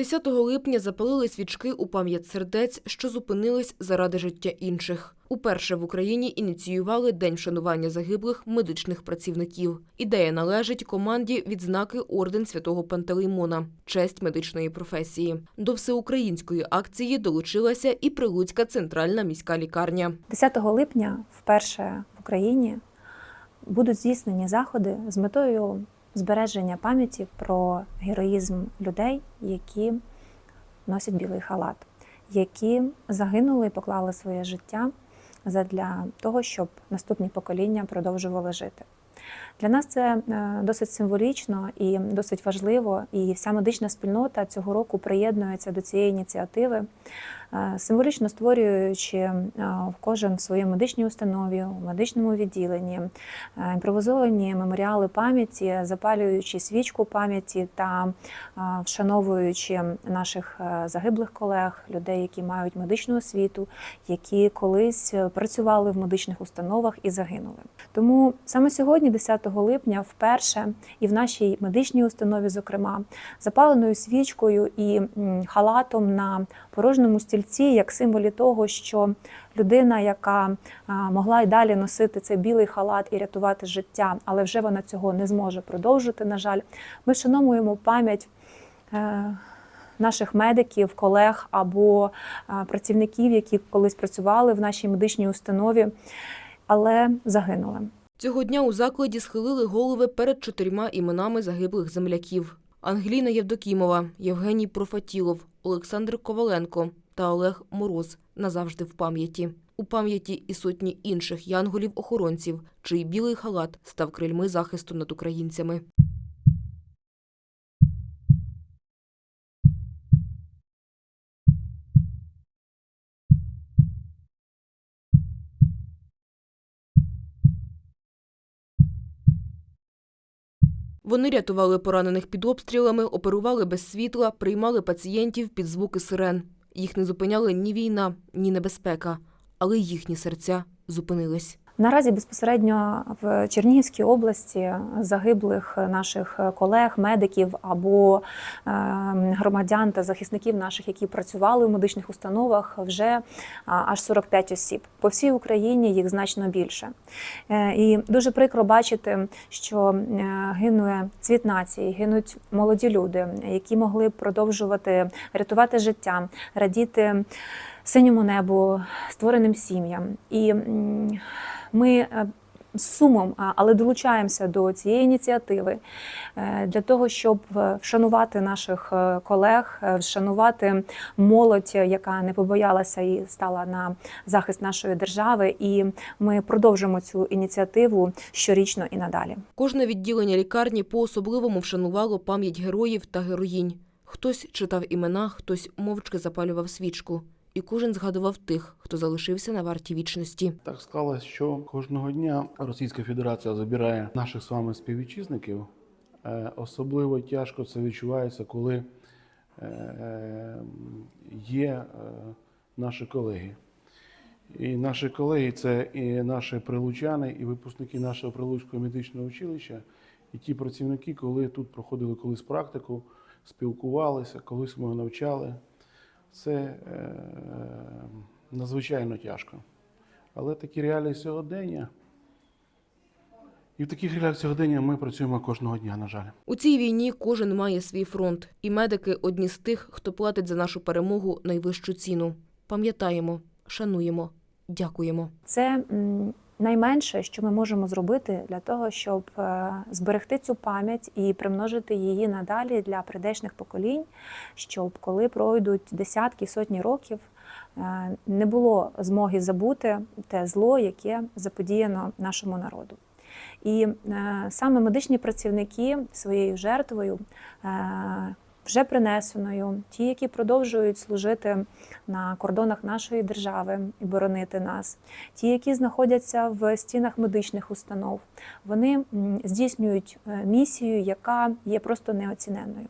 10 липня запалили свічки у пам'ять сердець, що зупинились заради життя інших. Уперше в Україні ініціювали День вшанування загиблих медичних працівників. Ідея належить команді відзнаки Орден Святого Пантелеймона – честь медичної професії. До всеукраїнської акції долучилася і Прилуцька центральна міська лікарня. 10 липня вперше в Україні будуть здійснені заходи з метою збереження пам'яті про героїзм людей, які носять білий халат, які загинули і поклали своє життя задля того, щоб наступні покоління продовжували жити. Для нас це е, досить символічно і досить важливо, і вся медична спільнота цього року приєднується до цієї ініціативи, е, символічно створюючи е, в кожен в своїй медичній установі, у медичному відділенні імпровізовані меморіали пам'яті, запалюючи свічку пам'яті та вшановуючи наших загиблих колег, людей, які мають медичну освіту, які колись працювали в медичних установах і загинули. Тому саме сьогодні, 10 липня, вперше і в нашій медичній установі, зокрема, запаленою свічкою і халатом на порожньому стільці, як символі того, що людина, яка могла й далі носити цей білий халат і рятувати життя, але вже вона цього не зможе продовжити. На жаль, ми вшановуємо пам'ять. е, Наших медиків, колег або працівників, які колись працювали в нашій медичній установі, але загинули. Цього дня у закладі схилили голови перед чотирма іменами загиблих земляків. Ангеліна Євдокімова, Євгеній Профатілов, Олександр Коваленко та Олег Мороз назавжди в пам'яті. У пам'яті і сотні інших янголів-охоронців, чий білий халат став крильми захисту над українцями. Вони рятували поранених під обстрілами, оперували без світла, приймали пацієнтів під звуки сирен. Їх не зупиняли ні війна, ні небезпека, але їхні серця зупинились. Наразі безпосередньо в Чернігівській області загиблих наших колег, медиків або е, громадян та захисників наших, які працювали в медичних установах, вже аж 45 осіб. По всій Україні їх значно більше. Е, І дуже прикро бачити, що е, гине цвіт нації, гинуть молоді люди, які могли продовжувати рятувати життя, радіти синьому небу, створеним сім'ям. І ми е, з сумом, але долучаємося до цієї ініціативи е, для того, щоб е, вшанувати наших колег, вшанувати молодь, яка не побоялася і стала на захист нашої держави. І ми продовжимо цю ініціативу щорічно і надалі. Кожне відділення лікарні по-особливому вшанувало пам'ять героїв та героїнь. Хтось читав імена, хтось мовчки запалював свічку. І кожен згадував тих, хто залишився на варті вічності. Так склалось, що кожного дня Російська Федерація забирає наших з вами співвітчизників. Е, Особливо тяжко це відчувається, коли е, є е, наші колеги. І наші колеги це і наші прилучани, і випускники нашого Прилуцького медичного училища, і ті працівники, коли тут проходили колись практику, спілкувалися, колись ми навчали. Це е, надзвичайно тяжко. Але такі реалії сьогодення. І в таких реаліях сьогодення ми працюємо кожного дня, на жаль. У цій війні кожен має свій фронт, і медики одні з тих, хто платить за нашу перемогу найвищу ціну. Пам'ятаємо, шануємо, дякуємо. Це найменше, що ми можемо зробити для того, щоб е, зберегти цю пам'ять і примножити її надалі для прийдешних поколінь, щоб коли пройдуть десятки, сотні років, е, не було змоги забути те зло, яке заподіяно нашому народу. І е, саме медичні працівники своєю жертвою. Вже принесеною, ті, які продовжують служити на кордонах нашої держави і боронити нас, ті, які знаходяться в стінах медичних установ, вони здійснюють е, місію, яка є просто неоціненною.